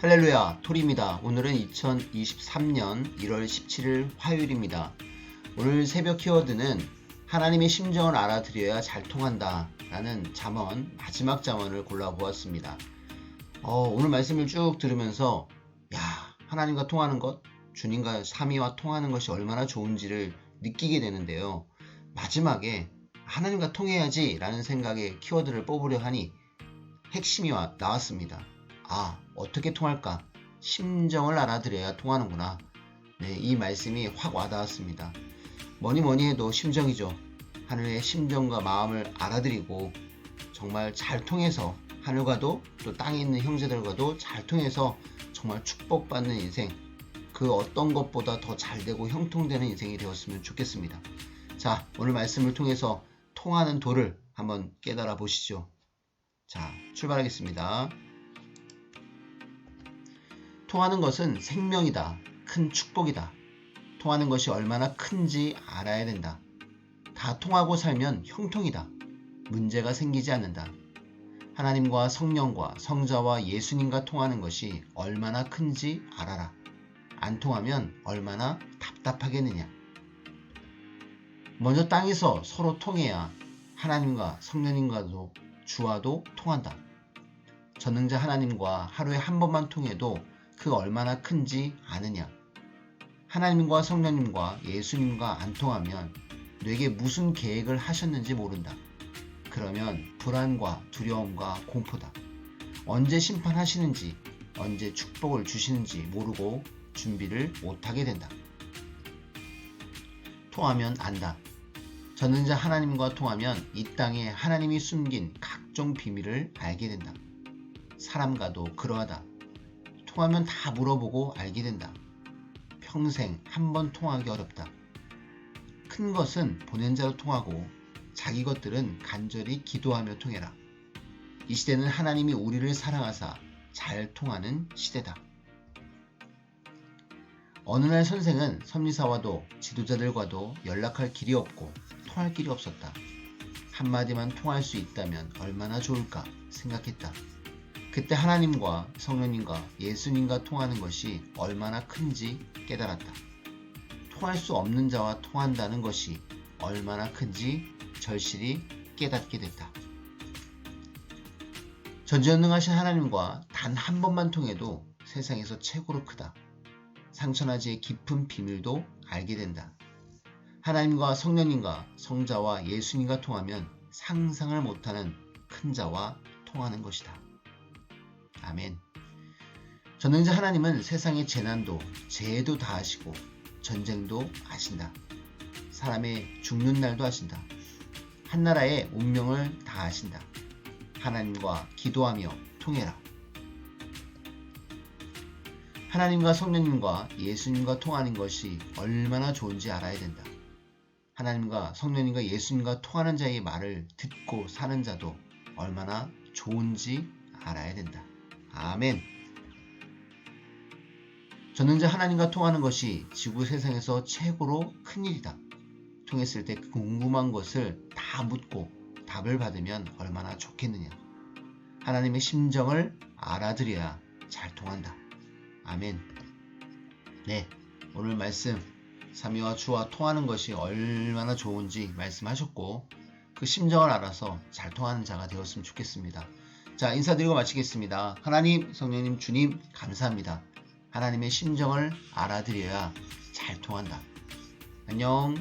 할렐루야, 토리입니다. 오늘은 2023년 1월 17일 화요일입니다. 오늘 새벽 키워드는 하나님의 심정을 알아들여야 잘 통한다 라는 잠언, 마지막 잠언을 골라보았습니다. 어, 오늘 말씀을 쭉 들으면서 야, 하나님과 통하는 것, 주님과 삼위와 통하는 것이 얼마나 좋은지를 느끼게 되는데요. 마지막에 하나님과 통해야지 라는 생각에 키워드를 뽑으려 하니 핵심이 와- 나왔습니다. 아, 어떻게 통할까? 심정을 알아들여야 통하는구나. 네, 이 말씀이 확 와닿았습니다. 뭐니 뭐니 해도 심정이죠. 하늘의 심정과 마음을 알아들이고 정말 잘 통해서 하늘과도 또 땅에 있는 형제들과도 잘 통해서 정말 축복받는 인생 그 어떤 것보다 더 잘 되고 형통되는 인생이 되었으면 좋겠습니다. 자, 오늘 말씀을 통해서 통하는 도를 한번 깨달아 보시죠. 자, 출발하겠습니다. 통하는 것은 생명이다. 큰 축복이다. 통하는 것이 얼마나 큰지 알아야 된다. 다 통하고 살면 형통이다. 문제가 생기지 않는다. 하나님과 성령과 성자와 예수님과 통하는 것이 얼마나 큰지 알아라. 안 통하면 얼마나 답답하겠느냐. 먼저 땅에서 서로 통해야 하나님과 성령님과도 주와도 통한다. 전능자 하나님과 하루에 한 번만 통해도 그 얼마나 큰지 아느냐. 하나님과 성령님과 예수님과 안 통하면 뇌게 무슨 계획을 하셨는지 모른다. 그러면 불안과 두려움과 공포다. 언제 심판하시는지, 언제 축복을 주시는지 모르고 준비를 못하게 된다. 통하면 안다. 전능자 하나님과 통하면 이 땅에 하나님이 숨긴 각종 비밀을 알게 된다. 사람과도 그러하다. 통하면 다 물어보고 알게 된다. 평생 한 번 통하기 어렵다. 큰 것은 보낸 자로 통하고 자기 것들은 간절히 기도하며 통해라. 이 시대는 하나님이 우리를 사랑하사 잘 통하는 시대다. 어느 날 선생은 선미사와도 지도자들과도 연락할 길이 없고 통할 길이 없었다. 한마디만 통할 수 있다면 얼마나 좋을까 생각했다. 그때 하나님과 성령님과 예수님과 통하는 것이 얼마나 큰지 깨달았다. 통할 수 없는 자와 통한다는 것이 얼마나 큰지 절실히 깨닫게 됐다. 전지전능하신 하나님과 단 한 번만 통해도 세상에서 최고로 크다. 상천하지의 깊은 비밀도 알게 된다. 하나님과 성령님과 성자와 예수님과 통하면 상상을 못하는 큰 자와 통하는 것이다. 아멘. 전능자 하나님은 세상의 재난도 재해도 다 아시고 전쟁도 아신다. 사람의 죽는 날도 아신다. 한 나라의 운명을 다 아신다. 하나님과 기도하며 통해라. 하나님과 성령님과 예수님과 통하는 것이 얼마나 좋은지 알아야 된다. 하나님과 성령님과 예수님과 통하는 자의 말을 듣고 사는 자도 얼마나 좋은지 알아야 된다. 아멘. 전능자 하나님과 통하는 것이 지구 세상에서 최고로 큰 일이다. 통했을 때 궁금한 것을 다 묻고 답을 받으면 얼마나 좋겠느냐. 하나님의 심정을 알아들여야 잘 통한다. 아멘. 네, 오늘 말씀 삼위와 주와 통하는 것이 얼마나 좋은지 말씀하셨고 그 심정을 알아서 잘 통하는 자가 되었으면 좋겠습니다. 자, 인사드리고 마치겠습니다. 하나님, 성령님, 주님, 감사합니다. 하나님의 심정을 알아들여야 잘 통한다. 안녕.